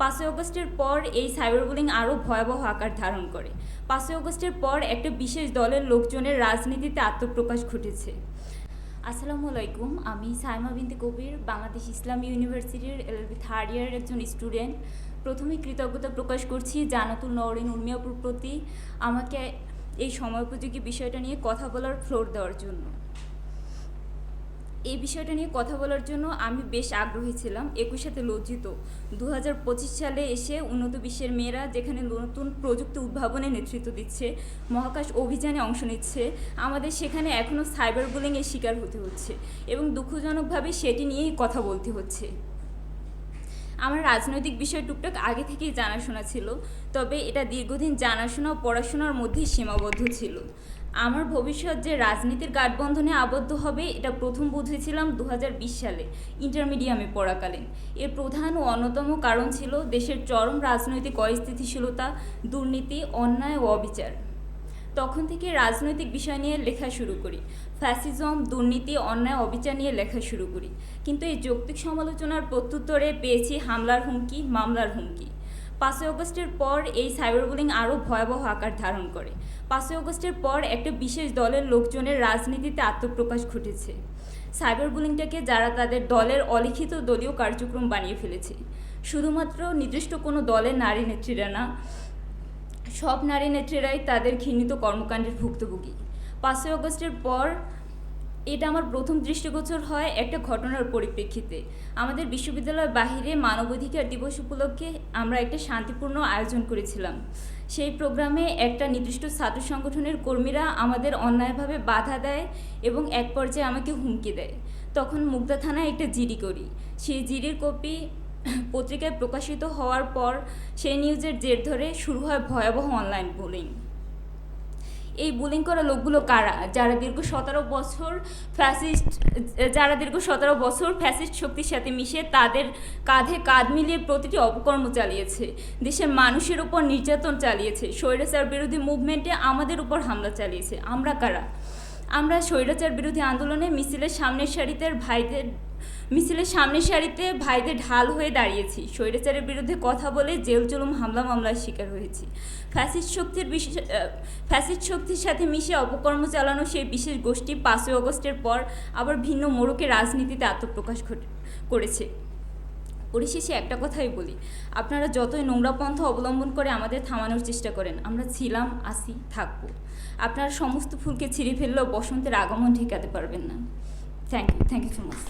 পাঁচই অগস্টের পর এই সাইবার বুলিং আরও ভয়াবহ আকার ধারণ করে। পাঁচই অগস্টের পর একটা বিশেষ দলের লোকজনের রাজনীতিতে আত্মপ্রকাশ ঘটেছে। আসসালামু আলাইকুম, আমি সাইমা বিনতে কবির, বাংলাদেশ ইসলাম ইউনিভার্সিটির থার্ড ইয়ারের একজন স্টুডেন্ট প্রথমেই কৃতজ্ঞতা প্রকাশ করছি জানাতুল নওরিন উর্মিয়াপুর প্রতি আমাকে এই সময় উপযোগী বিষয়টা নিয়ে কথা বলার ফ্লোর দেওয়ার জন্য। এই বিষয়টা নিয়ে কথা বলার জন্য আমি বেশ আগ্রহী ছিলাম। একই সাথে লজ্জিত। দু হাজার পঁচিশ সালে এসে উন্নত বিশ্বের মেয়েরা যেখানে নতুন প্রযুক্তি উদ্ভাবনে নেতৃত্ব দিচ্ছে, মহাকাশ অভিযানে অংশ নিচ্ছে, আমাদের সেখানে এখনও সাইবার বুলিংয়ের শিকার হতে হচ্ছে এবং দুঃখজনকভাবে সেটি নিয়েই কথা বলতে হচ্ছে। আমার রাজনৈতিক বিষয় টুকটাক আগে থেকেই জানাশোনা ছিল, তবে এটা দীর্ঘদিন জানাশোনা ও পড়াশোনার মধ্যেই সীমাবদ্ধ ছিল। আমার ভবিষ্যৎ যে রাজনীতির গাঠবন্ধনে আবদ্ধ হবে, এটা প্রথম বুঝেছিলাম দু হাজার বিশ সালে, ইন্টারমিডিয়ামে পড়াকালীন। এর প্রধান ও অন্যতম কারণ ছিল দেশের চরম রাজনৈতিক অস্থিতিশীলতা, দুর্নীতি, অন্যায় ও অবিচার। তখন থেকে রাজনৈতিক বিষয় নিয়ে লেখা শুরু করি। ফ্যাসিজম, দুর্নীতি, অন্যায়, অবিচার নিয়ে লেখা শুরু করি। কিন্তু এই যৌক্তিক সমালোচনার প্রত্যুত্তরে পেয়েছি হামলার হুমকি, মামলার হুমকি। পাঁচই অগস্টের পর এই সাইবার বুলিং আরও ভয়াবহ আকার ধারণ করে। পাঁচই অগস্টের পর একটা বিশেষ দলের লোকজনের রাজনীতিতে আত্মপ্রকাশ ঘটেছে। সাইবার বুলিংটাকে যারা তাদের দলের অলিখিত দলীয় কার্যক্রম বানিয়ে ফেলেছে। শুধুমাত্র নির্দিষ্ট কোনো দলের নারী নেত্রীরা না, সব নারী নেত্রীরাই তাদের ঘৃণিত কর্মকাণ্ডের ভুক্তভোগী। পাঁচই অগস্টের পর এটা আমার প্রথম দৃষ্টিগোচর হয় একটা ঘটনার পরিপ্রেক্ষিতে। আমাদের বিশ্ববিদ্যালয়ের বাহিরে মানবাধিকার দিবস উপলক্ষে আমরা একটা শান্তিপূর্ণ আয়োজন করেছিলাম। সেই প্রোগ্রামে একটা নির্দিষ্ট ছাত্র সংগঠনের কর্মীরা আমাদের অন্যায়ভাবে বাধা দেয় এবং এক পর্যায়ে আমাকে হুমকি দেয়। তখন মুগদা থানায় একটা জিডি করি। সেই জিডির কপি পত্রিকায় প্রকাশিত হওয়ার পর সেই নিউজের জের ধরে শুরু হয় ভয়াবহ অনলাইন বুলিং। এই বুলিং করা লোকগুলো কারা? যারা দীর্ঘ সতেরো বছর ফ্যাসিস্ট যারা দীর্ঘ সতেরো বছর ফ্যাসিস্ট শক্তির সাথে মিশে তাদের কাঁধে কাঁধ মিলিয়ে প্রতিটি অপকর্ম চালিয়েছে। দেশের মানুষের উপর নির্যাতন চালিয়েছে। স্বৈরাচার বিরোধী মুভমেন্টে আমাদের উপর হামলা চালিয়েছে। আমরা কারা? আমরা স্বৈরাচার বিরোধী আন্দোলনে মিছিলের সামনের সারিতে ভাইদের মিছিলের সামনের সারিতে ভাইদের ঢাল হয়ে দাঁড়িয়েছি। স্বৈরাচারের বিরুদ্ধে কথা বলে জেল জুলুম, হামলা, মামলার শিকার হয়েছি। ফ্যাসিস্ট শক্তির বিশেষ ফ্যাসিস্ট শক্তির সাথে মিশে অপকর্ম চালানো সেই বিশেষ গোষ্ঠী পাঁচই অগস্টের পর আবার ভিন্ন মোড়কে রাজনীতিতে আত্মপ্রকাশ করেছে। পরিশেষে একটা কথাই বলি। আপনারা যতই নোংরা পন্থা অবলম্বন করে আমাদের থামানোর চেষ্টা করেন, আমরা ছিলাম, আসি, থাকব। আপনারা সমস্ত ফুলকে ছিঁড়ে ফেললেও বসন্তের আগমন ঠেকাতে পারবেন না। Thank you thank you so much